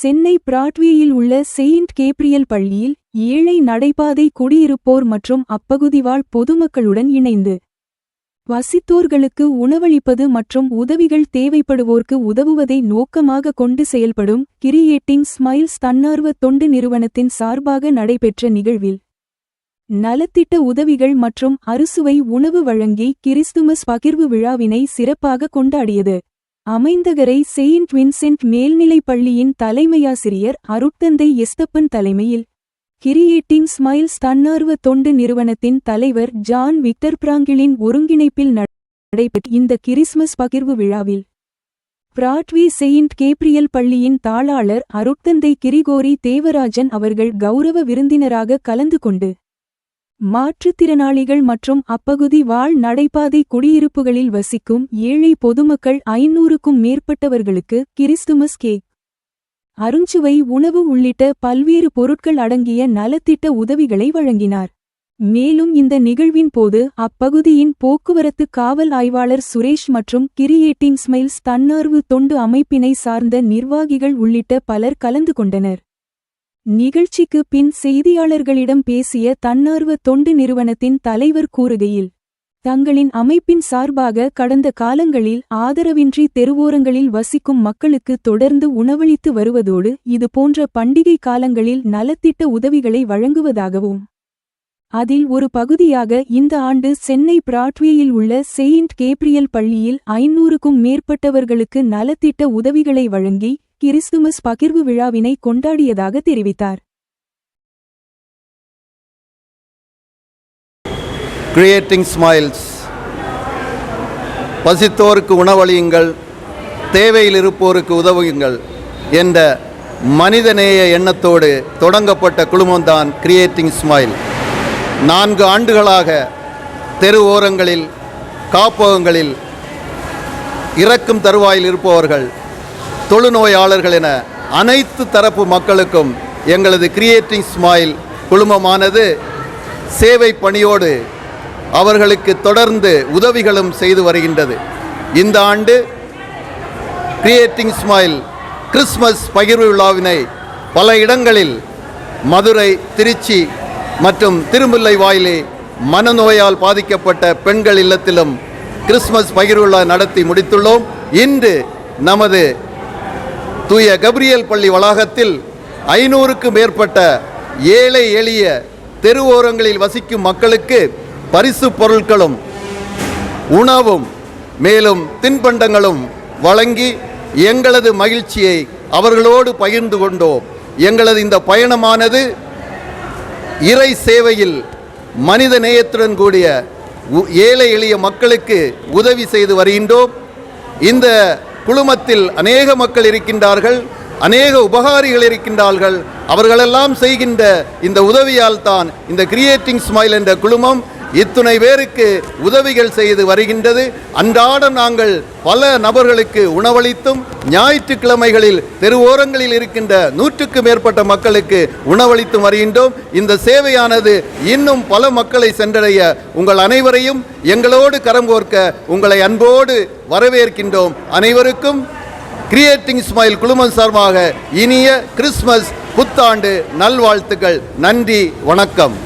சென்னை பிராட்வேயில் உள்ள Saint Gabriel பள்ளியில் ஏழை நடைபாதை குடியிருப்போர் மற்றும் அப்பகுதிவாழ் பொதுமக்களுடன் இணைந்து. வசித்தோர்களுக்கு உணவளிப்பது மற்றும் உதவிகள் தேவைப்படுவோர்க்கு உதவுவதை நோக்கமாக கொண்டு செயல்படும் கிரியேட்டிங் ஸ்மைல்ஸ் தன்னார்வ தொண்டு நிறுவனத்தின் சார்பாக நடைபெற்ற நிகழ்வில் நலத்திட்ட உதவிகள் மற்றும் அறுசுவை உணவு வழங்கி கிறிஸ்துமஸ் பகிர்வு விழாவினை சிறப்பாக கொண்டாடியது. அமைந்தகரை செயின்ட் வின்சென்ட் மேல்நிலைப் பள்ளியின் தலைமையாசிரியர் அருட்தந்தை எஸ்தப்பன் தலைமையில் கிரியேட்டிங் ஸ்மைல்ஸ் தன்னார்வ தொண்டு நிறுவனத்தின் தலைவர் ஜான் விக்டர் பிராங்கிளின் ஒருங்கிணைப்பில் நடைபெற்ற இந்த கிறிஸ்மஸ் பகிர்வு விழாவில் பிராட்வி செயின்ட் கேப்ரியல் பள்ளியின் தாளாளர் அருட்தந்தை கிரிகோரி தேவராஜன் அவர்கள் கௌரவ விருந்தினராக கலந்து கொண்டு மாற்றுத்திறனாளிகள் மற்றும் அப்பகுதி வாழ் நடைபாதை குடியிருப்புகளில் வசிக்கும் ஏழை பொதுமக்கள் ஐநூறுக்கும் மேற்பட்டவர்களுக்கு கிறிஸ்துமஸ் கேக். அருஞ்சுவை உணவு உள்ளிட்ட பல்வேறு பொருட்கள் அடங்கிய நலத்திட்ட உதவிகளை வழங்கினார். மேலும் இந்த நிகழ்வின் போது அப்பகுதியின் போக்குவரத்து காவல் ஆய்வாளர் சுரேஷ் மற்றும் கிரியேட்டிங் ஸ்மைல்ஸ் தன்னார்வு தொண்டு அமைப்பினை சார்ந்த நிர்வாகிகள் உள்ளிட்ட பலர் கலந்து கொண்டனர். நிகழ்ச்சிக்கு பின் செய்தியாளர்களிடம் பேசிய தன்னார்வ தொண்டு நிறுவனத்தின் தலைவர் கூறுகையில் தங்களின் அமைப்பின் சார்பாக கடந்த காலங்களில் ஆதரவின்றி தெருவோரங்களில் வசிக்கும் மக்களுக்கு தொடர்ந்து உணவளித்து வருவதோடு இது போன்ற பண்டிகை காலங்களில் நலத்திட்ட உதவிகளை வழங்குவதாகவும் அதில் ஒரு பகுதியாக இந்த ஆண்டு சென்னை பிராட்வேயில் உள்ள செயின்ட் கேப்ரியல் பள்ளியில் ஐநூறுக்கும் மேற்பட்டவர்களுக்கு நலத்திட்ட உதவிகளை வழங்கி கிறிஸ்துமஸ் பகிர்வு விழாவினை கொண்டாடியதாக தெரிவித்தார். கிரியேட்டிங் ஸ்மைல்ஸ் பசித்தோருக்கு உணவளியுங்கள். தேவையில் இருப்போருக்கு உதவுங்கள் என்ற மனிதநேய எண்ணத்தோடு தொடங்கப்பட்ட குழுமம்தான் கிரியேட்டிங் ஸ்மைல் நான்கு ஆண்டுகளாக தெரு ஓரங்களில் காப்பகங்களில் இறக்கும் தருவாயில் இருப்பவர்கள் தொழுநோயாளர்கள் என அனைத்து தரப்பு மக்களுக்கும் எங்களது கிரியேட்டிங் ஸ்மைல் குழுமமானது சேவை பணியோடு அவர்களுக்கு தொடர்ந்து உதவிகளும் செய்து வருகின்றது. இந்த ஆண்டு கிரியேட்டிங் ஸ்மைல் கிறிஸ்மஸ் பகிர்வு விழாவினை பல இடங்களில் மதுரை திருச்சி மற்றும் திருமுல்லை வாயிலே மனநோயால் பாதிக்கப்பட்ட பெண்கள் இல்லத்திலும் கிறிஸ்மஸ் பகிர்வு விழா நடத்தி முடித்துள்ளோம். இன்று நமது தூய கப்ரியல் பள்ளி வளாகத்தில் ஐநூறுக்கு மேற்பட்ட ஏழை எளிய தெருவோரங்களில் வசிக்கும் மக்களுக்கு பரிசு பொருட்களும் உணவும் மேலும் தின்பண்டங்களும் வழங்கி எங்களது மகிழ்ச்சியை அவர்களோடு பகிர்ந்து கொண்டோம். எங்களது இந்த பயணமானது இறை சேவையில் மனித நேயத்துடன் கூடிய உ- ஏழை எளிய மக்களுக்கு உதவி செய்து வருகின்றோம். இந்த குழுமத்தில் அநேக மக்கள் இருக்கின்றார்கள் அநேக உபகாரிகள் இருக்கின்றார்கள். அவர்களெல்லாம் செய்கின்ற இந்த உதவியால் தான் இந்த கிரியேட்டிங் ஸ்மைல் என்ற குழுமம் இத்துணை பேருக்கு உதவிகள் செய்து வருகின்றது. அன்றாடம் நாங்கள் பல நபர்களுக்கு உணவளித்தும் ஞாயிற்றுக்கிழமைகளில் தெருவோரங்களில் இருக்கின்ற நூற்றுக்கு மேற்பட்ட மக்களுக்கு உணவளித்தும் வருகின்றோம். இந்த சேவையானது இன்னும் பல மக்களை சென்றடைய உங்கள் அனைவரையும் எங்களோடு கரம் கோர்க்க உங்களை அன்போடு வரவேற்கின்றோம். அனைவருக்கும் கிரியேட்டிங் ஸ்மைல் குழுமம் சார்பாக இனிய கிறிஸ்மஸ் புத்தாண்டு நல்வாழ்த்துக்கள். நன்றி வணக்கம்.